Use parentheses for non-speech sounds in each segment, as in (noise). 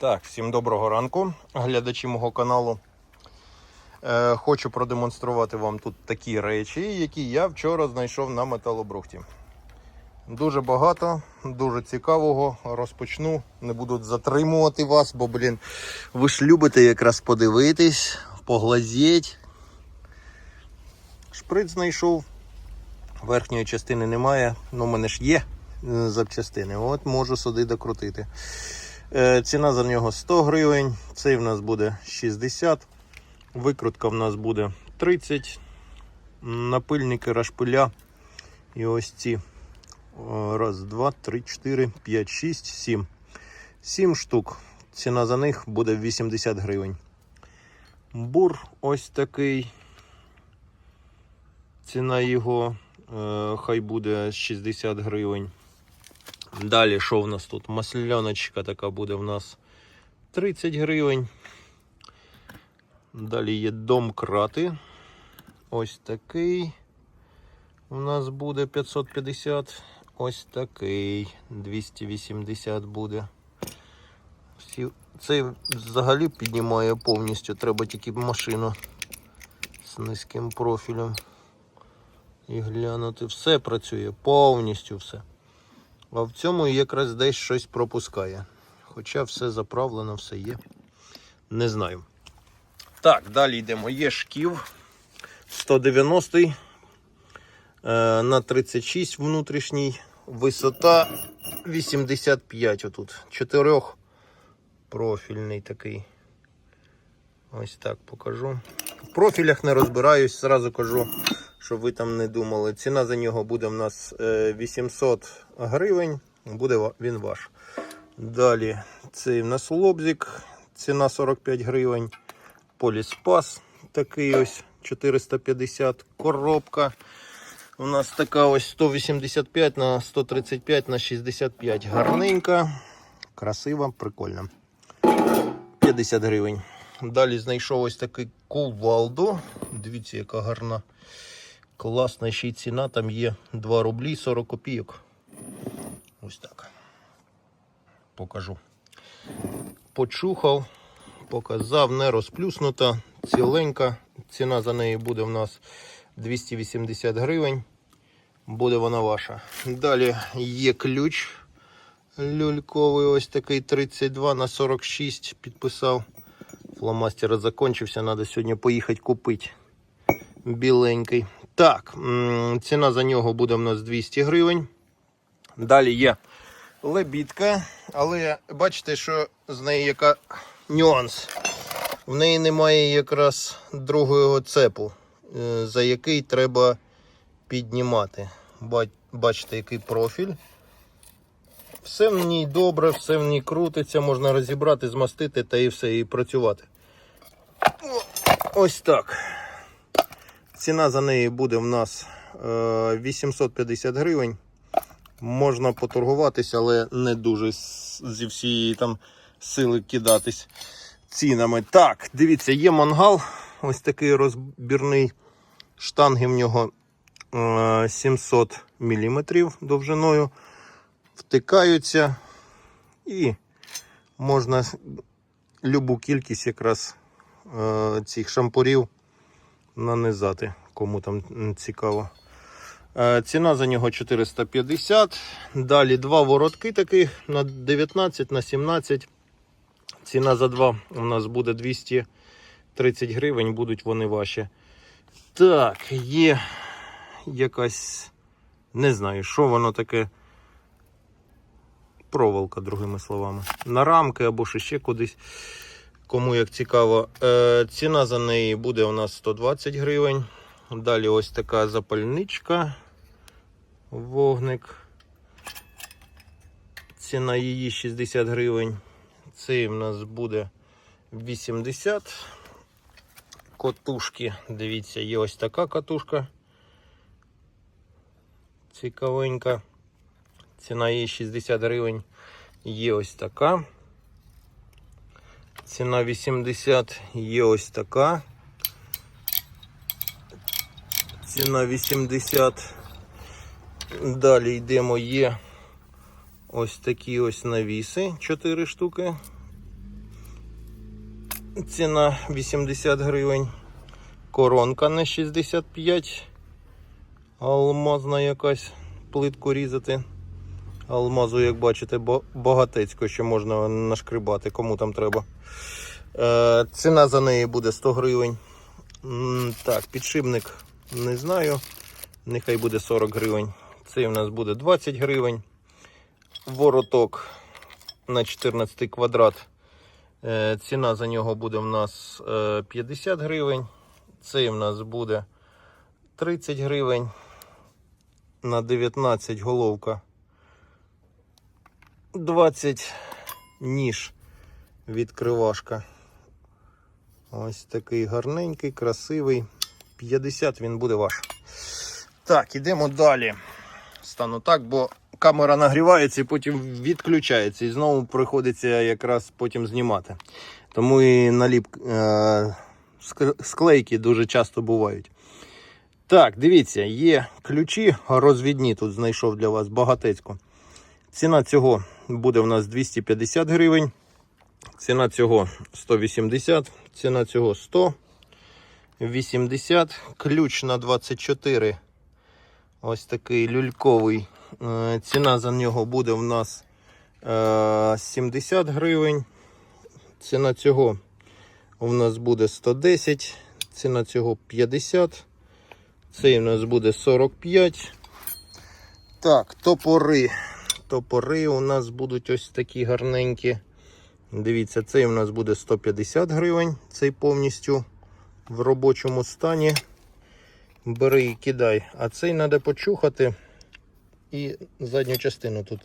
Так, всім доброго ранку, глядачі мого каналу. Е, хочу продемонструвати вам тут такі речі, які я вчора знайшов на металобрухті. Дуже багато, дуже цікавого. Розпочну. Не буду затримувати вас, бо, блін, ви ж любите якраз подивитись, поглазіть. Шприц знайшов. Верхньої частини немає, але в мене ж є е, запчастини. От можу сюди докрутити. Е, Ціна за нього 100 гривень. Цей в нас буде 60. Викрутка в нас буде 30. Напильники рашпиля. І ось ці. Раз, два, три, чотири, п'ять, шість, сім. Сім штук. Ціна за них буде 80 гривень. Бур ось такий. Ціна його е, хай буде 60 гривень. Далі, що в нас тут? Масляночка така буде в нас 30 гривень. Далі є домкрати. Ось такий. У нас буде 550. Ось такий. 280 буде. Всі... Цей взагалі піднімає повністю. Треба тільки машину з низьким профілем. І глянути. Все працює, повністю все. А в цьому якраз десь щось пропускає. Хоча все заправлено, все є. Не знаю. Так, далі йдемо. Є шків 190 е, на 36 внутрішній. Висота 85 отут. Чотирьох профільний такий. Ось так покажу. В профілях не розбираюсь, зразу кажу, щоб ви там не думали. Ціна за нього буде в нас е, 800 гривень. Буде він ваш. Далі цей в нас лобзик. Ціна 45 гривень. Поліспас такий ось 450. Коробка. У нас така ось 185 на 135 на 65. Гарненька, красива, прикольна. 50 гривень. Далі знайшов ось такий кувалду. Дивіться, яка гарна. Класна ще й ціна. Там є 2 рублі 40 копійок. Ось так. Покажу. Почухав, показав, не розплюснута, ціленька. Ціна за неї буде в нас 280 гривень. Буде вона ваша. Далі є ключ люльковий, ось такий 32 на 46 підписав. Фломастер закончився, треба сьогодні поїхати купити. Біленький. Так, ціна за нього буде в нас 200 гривень. Далі є лебідка, але бачите, що з неї яка нюанс. В неї немає якраз другого цепу, е, за який треба піднімати. Бачите, який профіль. Все в ній добре, все в ній крутиться, можна розібрати, змастити та і все, і працювати. Ось так. Ціна за неї буде в нас е, 850 гривень. Можна поторгуватися, але не дуже зі всієї там сили кидатись цінами. Так, дивіться, є мангал. Ось такий розбірний. Штанги в нього е, 700 мм довжиною. Втикаються і можна любу кількість якраз е, цих шампурів нанизати, кому там цікаво. Е, Ціна за нього 450. Далі два воротки таких на 19 на 17. Ціна за два у нас буде 230 гривень, будуть вони ваші. Так, є якась, не знаю, що воно таке. Проволока, другими словами. На рамки або ще ще кудись. Кому як цікаво. Е, ціна за неї буде у нас 120 гривень. Далі ось така запальничка. Вогник. Ціна її 60 гривень. Цей в нас буде 80. Котушки. Дивіться, є ось така катушка. Цікавенька. Ціна її 60 гривень. Є ось така. Ціна 80, є ось така. Ціна 80. Далі йдемо, є ось такі ось навіси, 4 штуки. ціна 80 гривень. Коронка на 65. Алмазна якась плитку різати. Алмазу, як бачите, ба- багатецько, що можна нашкрибати, кому там треба. Е, ціна за неї буде 100 гривень. Так, підшипник не знаю. Нехай буде 40 гривень. Цей у нас буде 20 гривень. Вороток на 14 квадрат. Е, Ціна за нього буде в нас е, 50 гривень. Цей в нас буде 30 гривень. На 19 головка. 20 ніж відкривашка. Ось такий гарненький, красивий. 50 він буде ваш. Так, ідемо далі. Стану так, бо камера нагрівається і потім відключається. І знову приходиться якраз потім знімати. Тому і наліп е, склейки дуже часто бувають. Так, дивіться, є ключі розвідні. Тут знайшов для вас багатецько. Ціна цього буде в нас 250 гривень. Ціна цього 180, ціна цього 180. Ключ на 24. Ось такий люльковий. Е, Ціна за нього буде в нас е, 70 гривень. Ціна цього у нас буде 110. Ціна цього 50. Цей у нас буде 45. Так, топори. Топори у нас будуть ось такі гарненькі. Дивіться, цей у нас буде 150 гривень. Цей повністю в робочому стані. Бери і кидай. А цей треба почухати і задню частину тут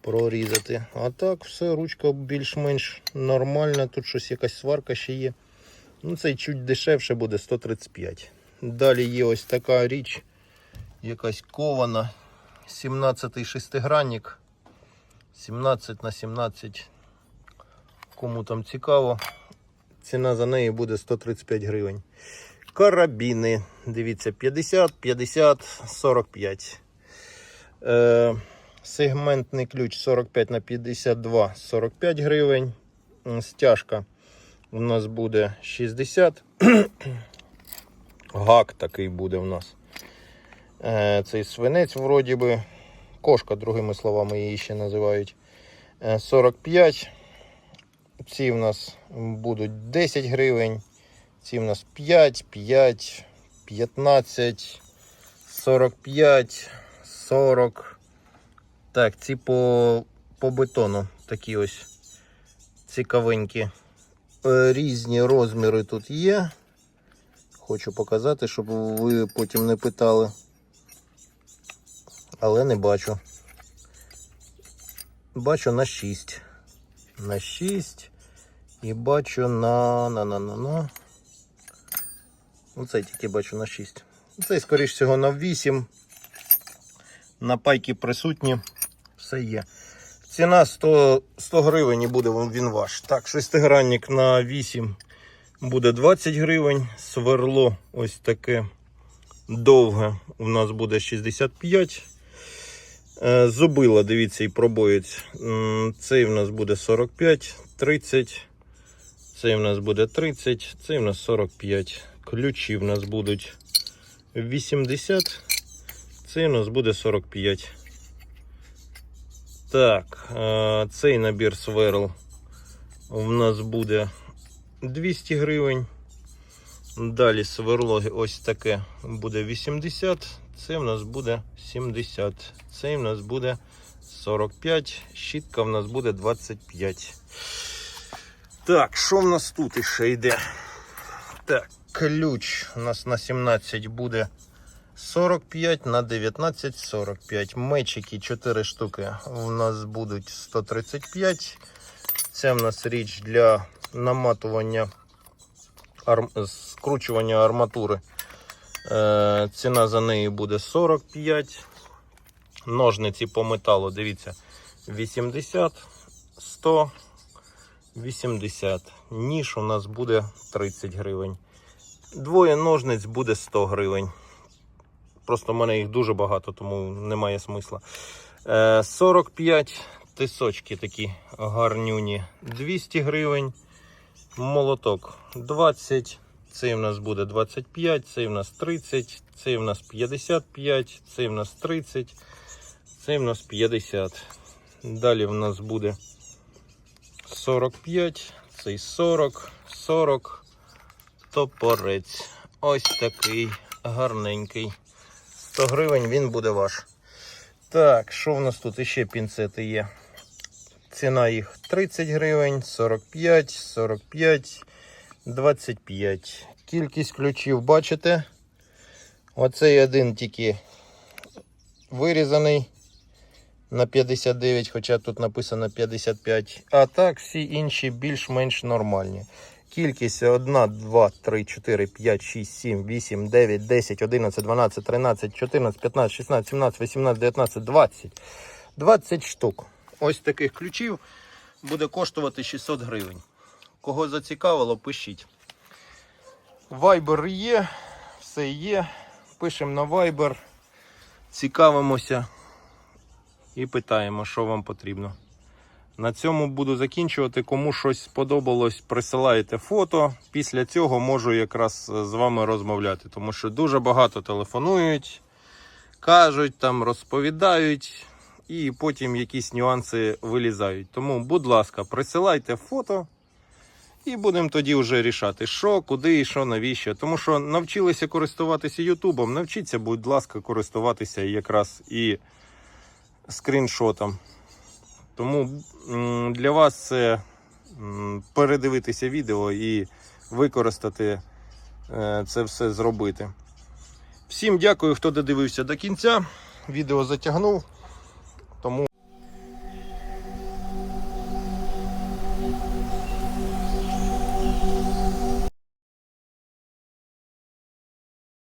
прорізати. А так, все, ручка більш-менш нормальна. Тут щось якась сварка ще є. Ну, цей чуть дешевше буде 135. Далі є ось така річ, якась кована. 17 шестигранник. 17 на 17. Кому там цікаво. Ціна за неї буде 135 гривень. Карабіни. Дивіться, 50, 50, 45. Е, сегментний ключ 45 на 52, 45 гривень. Стяжка у нас буде 60. (coughs) Гак такий буде у нас. Е, цей свинець, вроді би. Кошка, другими словами, її ще називають. Е, 45. Ці в нас будуть 10 гривень. Ці в нас 5, 5, 15, 45, 40. Так, ці по, по бетону такі ось цікавенькі. Е, Різні розміри тут є. Хочу показати, щоб ви потім не питали. Але не бачу. Бачу на 6. На 6. І бачу на на на на на. Оцей тільки бачу на 6. Цей, скоріш всього, на 8. На пайки присутні. Все є. Ціна 100, 100 гривень і буде він ваш. Так, шестигранник на 8 буде 20 гривень. Сверло ось таке довге. У нас буде 65. Е, Зубила, дивіться, і пробоєць. Цей в нас буде 45, 30. Цей в нас буде 30, цей в нас 45. Ключі в нас будуть 80. Цей у нас буде 45. Так, е, цей набір сверл у нас буде 200 гривень. Далі сверло ось таке буде 80. Це в нас буде 70. Цей в нас буде 45. Щітка в нас буде 25. Так, що в нас тут іще йде? Так, ключ у нас на 17 буде 45, на 19 45. Мечики 4 штуки у нас будуть 135. Це в нас річ для наматування арм... скручування арматури. Е, ціна за неї буде 45. Ножниці по металу, дивіться, 80, 100, 80. Ніж у нас буде 30 гривень. Двоє ножниць буде 100 гривень. Просто в мене їх дуже багато, тому немає смисла. Е, 45 тисочки такі гарнюні 200 гривень. молоток 20, цей в нас буде 25, цей в нас 30, цей в нас 55, цей в нас 30, цей в нас 50. Далі в нас буде 45, цей 40, 40, топорець. Ось такий гарненький. 100 гривень він буде ваш. Так, що в нас тут іще пінцети є? Ціна їх 30 гривень, 45, 45, 25. Кількість ключів бачите? Оцей один тільки вирізаний на 59, хоча тут написано 55. А так всі інші більш-менш нормальні. Кількість 1, 2, 3, 4, 5, 6, 7, 8, 9, 10, 11, 12, 13, 14, 15, 16, 17, 18, 19, 20. 20 штук. Ось таких ключів буде коштувати 600 гривень. Кого зацікавило, пишіть. Viber є, все є. Пишемо на Viber, цікавимося і питаємо, що вам потрібно. На цьому буду закінчувати. Кому щось сподобалось, присилайте фото. Після цього можу якраз з вами розмовляти, тому що дуже багато телефонують, кажуть, там розповідають, і потім якісь нюанси вилізають. Тому, будь ласка, присилайте фото. І будемо тоді вже рішати, що, куди і що, навіщо. Тому що навчилися користуватися Ютубом, навчіться, будь ласка, користуватися якраз і скріншотом. Тому для вас це передивитися відео і використати е, це все зробити. Всім дякую, хто додивився до кінця. Відео затягнув.